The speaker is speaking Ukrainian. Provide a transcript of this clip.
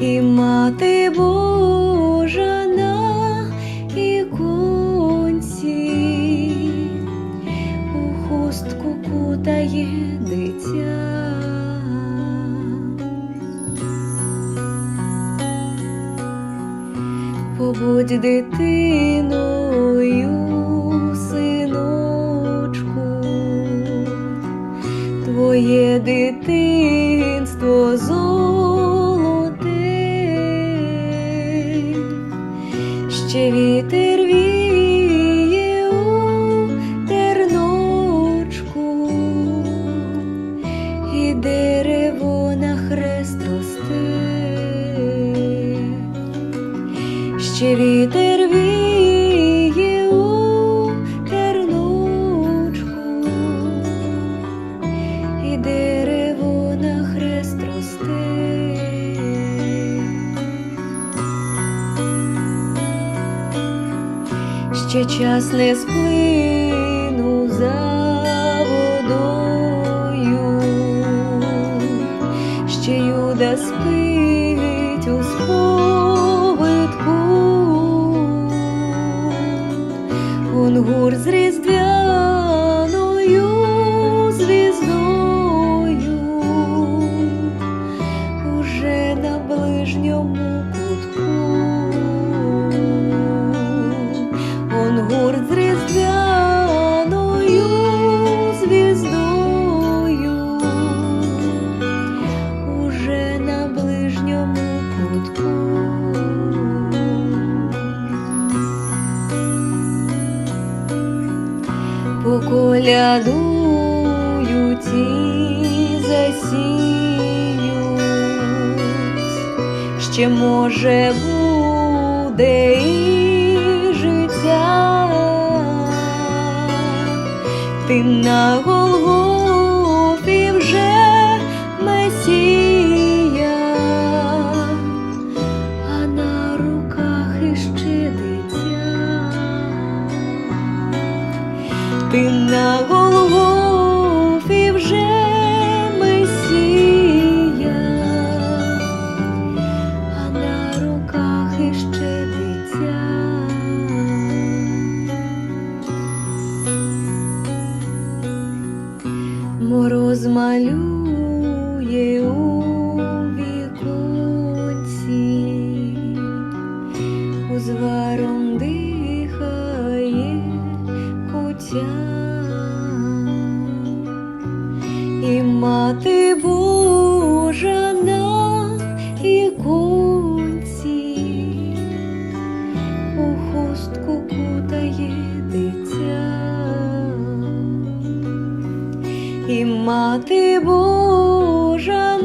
і мати Божа на іконці у хустку кутає дитя. Побудь дитиною, твоє дитинство золоте, ще вітер віє у терночку, і дерево на хрест росте. Ще час не сплинув за водою, ще юда спить у сповитку, он гур з різдвяною звіздою, уже на ближньому кутку. Поколядують і засіють, ще може буде і життя, ти на Голгофі Ти на Голгофі вже Месія, а на руках іще дитя. Мороз малює Божа на іконці, у хустку кутає дитя. І мати Божа